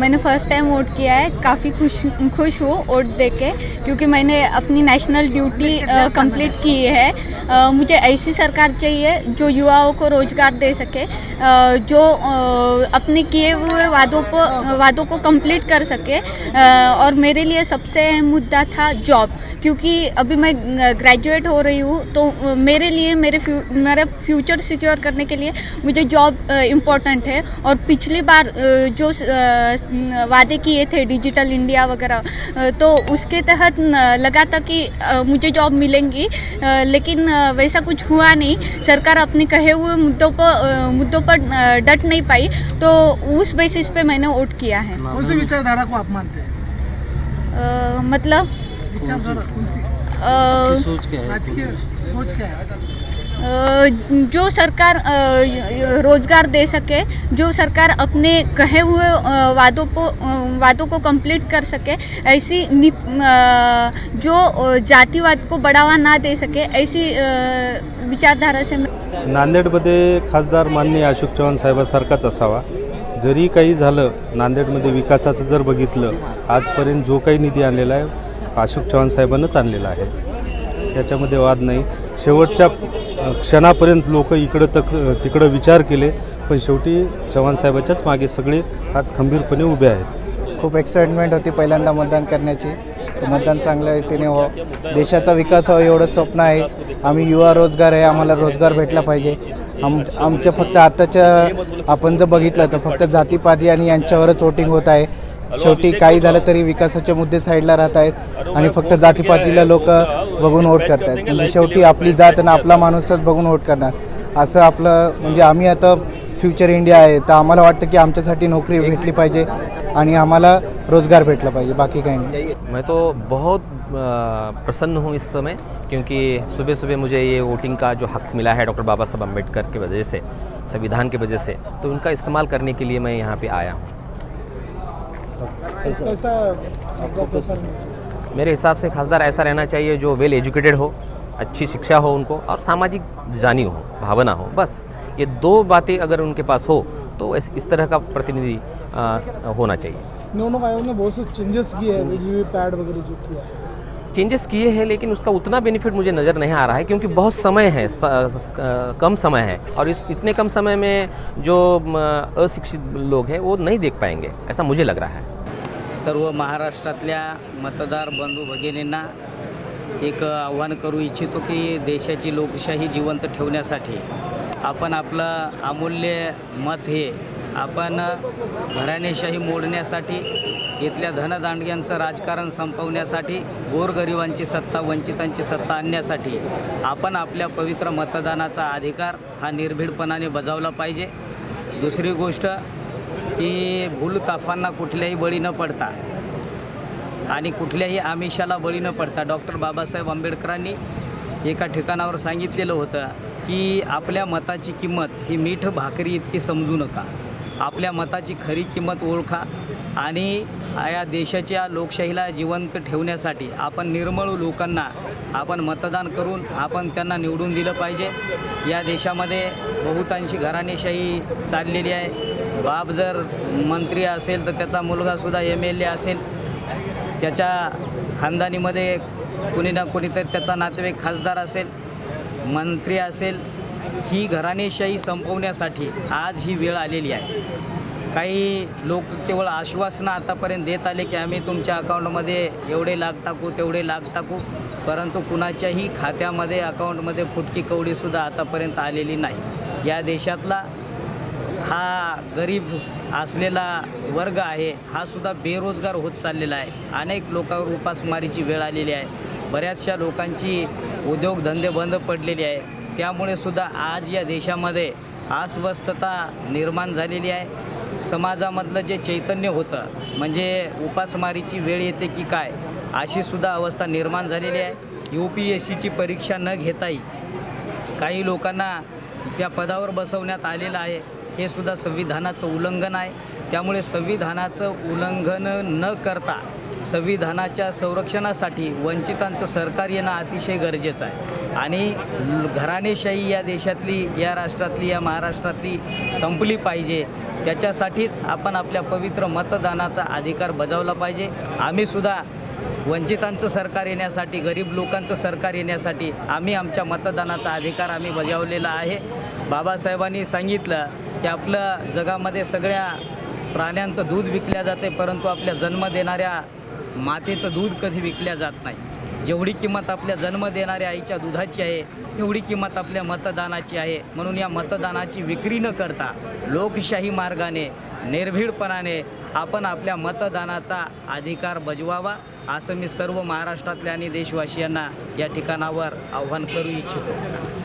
मैंने first time vote किया है काफ़ी खुश खुश हूँ वोट दे के क्योंकि मैंने अपनी नेशनल ड्यूटी कंप्लीट की है। आ, मुझे ऐसी सरकार चाहिए जो युवाओं को रोज़गार दे सके। आ, जो अ, अपने किए हुए वादों को वादों को कंप्लीट कर सके। और मेरे लिए सबसे अहम मुद्दा था जॉब क्योंकि अभी मैं ग्रेजुएट हो रही हूँ तो मेरे लिए, मेरे फ्यू मेरा फ्यूचर सिक्योर करने के लिए मुझे जॉब इम्पोर्टेंट है। और पिछली बार जो वादे किए थे डिजिटल इंडिया वगैरह तो उसके तहत लगा था कि मुझे जॉब मिलेंगी लेकिन वैसा कुछ हुआ नहीं। सरकार अपने कहे हुए मुद्दों पर मुद्दों पर डट नहीं पाई। तो उस बेसिस पे मैंने वोट किया है। कौन सी विचारधारा को आप मानते हैं? मतलब? विचारधारा सोच क्या है सोच क्या है? जो सरकार रोजगार दे सके जो सरकार अपने कहे हुए वादों को वादों को कंप्लीट कर सके ऐसी जो जातिवाद को बढ़ावा ना दे सके ऐसी विचारधारा से नांदेडमध्ये खासदार माननीय अशोक चव्हाण साहेबासारखाच असावा. जरी काही झालं नांदेडमध्ये विकासाचं जर बघितलं आजपर्यंत जो काही निधी आणलेला आहे अशोक चव्हाण साहेबांनाच आणलेला आहे. याच्यामध्ये वाद नाही. शेवटच्या क्षणापर्यंत लोक इकडं तक तिकडं विचार केले पण शेवटी चव्हाण साहेबाच्याच मागे सगळे आज खंबीरपणे उभे आहेत. खूप एक्साइटमेंट होती पहिल्यांदा मतदान करण्याची. तर मतदान चांगल्या रीतीने हो देशाचा विकास व्हावा एवढं स्वप्न आहे. आम्ही युवा रोजगार आहे आम्हाला रोजगार भेटला पाहिजे. आम आमच्या फक्त आताच्या आपण जर बघितलं तर फक्त जातीपाती आणि यांच्यावरच वोटिंग होत आहे. शेवटी काही झालं तरी विकासाचे मुद्दे साईडला राहत आहेत आणि फक्त जातीपातीला लोक बघून वोट करत आहेत म्हणजे शेवटी आपली जात आणि आपला माणूसच बघून वोट करणार. असं आपलं म्हणजे आम्ही आता फ्युचर इंडिया आहे. तर आम्हाला वाटतं की आमच्यासाठी नोकरी भेटली पाहिजे आणि आम्हाला रोजगार भेटला पाहिजे. बाकी काही नाही. मैं तो बहुत प्रसन्न हूँ इस समय क्योंकि सुबह सुबह मुझे ये वोटिंग का जो हक मिला है डॉक्टर बाबा साहब अम्बेडकर की वजह से संविधान की वजह से तो उनका इस्तेमाल करने के लिए मैं यहाँ पे आया हूँ। मेरे हिसाब से खासदार ऐसा रहना चाहिए जो वेल एजुकेटेड हो अच्छी शिक्षा हो उनको और सामाजिक जानी हो भावना हो बस। ये दो बातें अगर उनके पास हो तो इस, तरह का प्रतिनिधि होना चाहिए। आयोग ने बहुत से चेंजेस किए हैं पैड वगैरह जो किया है। चेंजेस किए हैं लेकिन उसका उतना बेनिफिट मुझे नज़र नहीं आ रहा है क्योंकि बहुत समय है स, क- कम समय है। और इस इतने कम समय में जो अशिक्षित लोग हैं वो नहीं देख पाएँगे ऐसा मुझे लग रहा है। सर्व महाराष्ट्रातल्या मतदार बंधू भगिनींना एक आव्हान करू इच्छितो की देशाची लोकशाही जिवंत आपण आपलं अमूल्य मत हे आपण घराणेशाही मोडण्यासाठी इथल्या धनदांडग्यांचं राजकारण संपवण्यासाठी गोरगरिबांची सत्ता वंचितांची सत्ता आणण्यासाठी आपण आपल्या पवित्र मतदानाचा अधिकार हा निर्भीडपणाने बजावला पाहिजे. दुसरी गोष्ट की भूलताफांना कुठल्याही बळी न पडता आणि कुठल्याही आमिषाला बळी न पडता डॉक्टर बाबासाहेब आंबेडकरांनी एका ठिकाणावर सांगितलेलं होतं की आपल्या मताची किंमत ही मीठ भाकरी इतकी समजू नका. आपल्या मताची खरी किंमत ओळखा आणि या देशाच्या लोकशाहीला जिवंत ठेवण्यासाठी आपण निर्मळ लोकांना आपण मतदान करून आपण त्यांना निवडून दिलं पाहिजे. या देशामध्ये बहुतांशी घराणेशाही चाललेली आहे. बाप जर मंत्री असेल तर त्याचा मुलगासुद्धा एम एल ए असेल. त्याच्या खानदानीमध्ये कुणी ना कुणीतरी त्याचा नातेवाईक खासदार असेल मंत्री असेल ही घराणेशाही संपवण्यासाठी आज ही वेळ आलेली आहे. काही लोक केवळ आश्वासनं आतापर्यंत देत आले की आम्ही तुमच्या अकाउंटमध्ये एवढे लाख टाकू तेवढे लाख टाकू परंतु कुणाच्याही खात्यामध्ये अकाउंटमध्ये फुटकी कवडीसुद्धा आतापर्यंत आलेली नाही. या देशातला हा गरीब असलेला वर्ग आहे हा सुद्धा बेरोजगार होत चाललेला आहे. अनेक लोकांवर उपासमारीची वेळ आलेली आहे. बऱ्याचशा लोकांची उद्योगधंदे बंद पडलेले आहे. त्यामुळे सुद्धा आज या देशामध्ये अस्वस्थता निर्माण झालेली आहे. समाजामधलं जे चैतन्य होतं म्हणजे उपासमारीची वेळ येते की काय अशी सुद्धा अवस्था निर्माण झालेली आहे. यू पी एस सीची परीक्षा न घेताही काही लोकांना त्या पदावर बसवण्यात आलेलं आहे. हे सुद्धा संविधानाचं उल्लंघन आहे. त्यामुळे संविधानाचं उल्लंघन न करता संविधानाच्या संरक्षणासाठी वंचितांचं सरकार येणं अतिशय गरजेचं आहे. आणि घराणेशाही या देशातली या राष्ट्रातली या महाराष्ट्रातली संपली पाहिजे. त्याच्यासाठीच आपण आपल्या पवित्र मतदानाचा अधिकार बजावला पाहिजे. आम्हीसुद्धा वंचितांचं सरकार येण्यासाठी गरीब लोकांचं सरकार येण्यासाठी आम्ही आमच्या मतदानाचा अधिकार आम्ही बजावलेला आहे. बाबासाहेबांनी सांगितलं की आपलं जगामध्ये सगळ्या प्राण्यांचं दूध विकल्या जाते परंतु आपल्या जन्म देणाऱ्या मातेचं दूध कधी विकल्या जात नाही. जेवढी किंमत आपल्या जन्म देणाऱ्या आईच्या दुधाची आहे तेवढी किंमत आपल्या मतदानाची आहे. म्हणून या मतदानाची विक्री न करता लोकशाही मार्गाने निर्भीडपणाने आपण आपल्या मतदानाचा अधिकार बजवावा असं मी सर्व महाराष्ट्रातल्या आणि देशवासियांना या ठिकाणावर आव्हान करू इच्छितो.